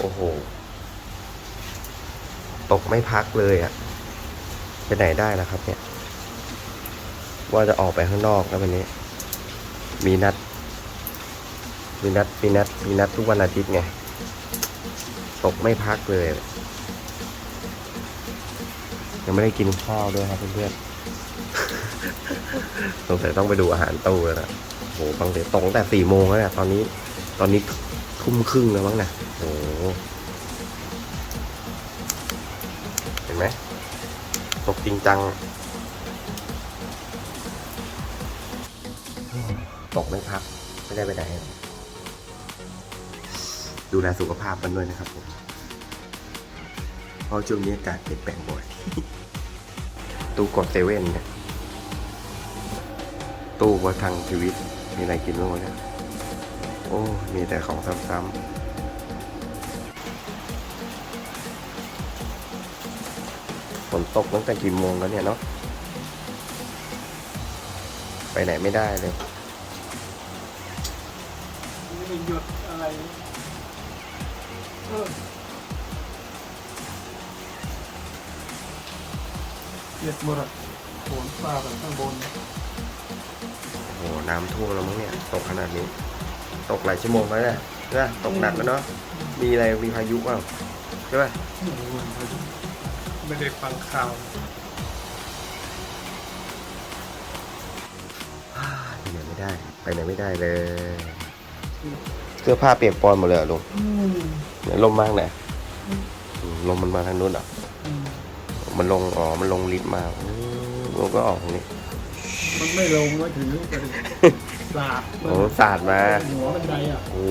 โอ้โห ตกไม่พักเลยอะ่ะไปไหนได้ล่ะครับ เนี่ย ว่าจะออกไปข้างนอกแล้ววันนี้ มีนัด มีนัด มีนัด มีนัดทุกวันอาทิตย์ไง ตกไม่พักเลย ยังไม่ได้กินข้าวด้วยครับเพื่อนๆ สงสัยต้องไปดูอาหารตู้แล้วนะโหบางเดี๋ยวตกตั้งแต่สี่โมงแล้วเนี่ยตอนนี้ ตอนนี้ ทุ่มครึ่งแล้วมั้งนะโอ้โหเห็นไหมตกจริงจัง ตกไม่พัก ไม่ได้ไปไหน ดูแลสุขภาพกันด้วยนะครับผมเพราะช่วงนี้อากาศเปลี่ยนแปลงบ่อย ตู้กดเซเว่นเนี่ย ตู้วัดทางชีวิต มีอะไรกินบ้างวะเนี่ย โอ้ มีแต่ของซ้ำๆฝนตกตั้งแต่กี่โมงแล้วเนี่ยเนาะ ไปไหนไม่ได้เลย ไม่ได้หยุดอะไรเออเจ็ดหมดอะโขนฟ้าแบบข้างบน โอ้โห น้ำท่วมแล้วมั้งเนี่ย ตกขนาดนี้ ตกหลายชั่วโมงแล้วเนี่ยใช่ปะตกหนักแล้วเนาะมีอะไรมีพายุเปล่าใช่ปะไม่ได้ฟังข่าวไปไหนไม่ได้ ไปไหนไม่ได้เลย เสื้อผ้าเปียกปอนหมดเลยเหรอลุงไหนลมมากไหนอืมลมมันมาทางนู้นเหรอมันลงอ๋อมันลงลิฟต์มาอืมลงก็ออกตรงนี้มันไม่ลงมาถึงกระดิ่ง สาดโอ้สาดมาหัวบันไดอะโอ้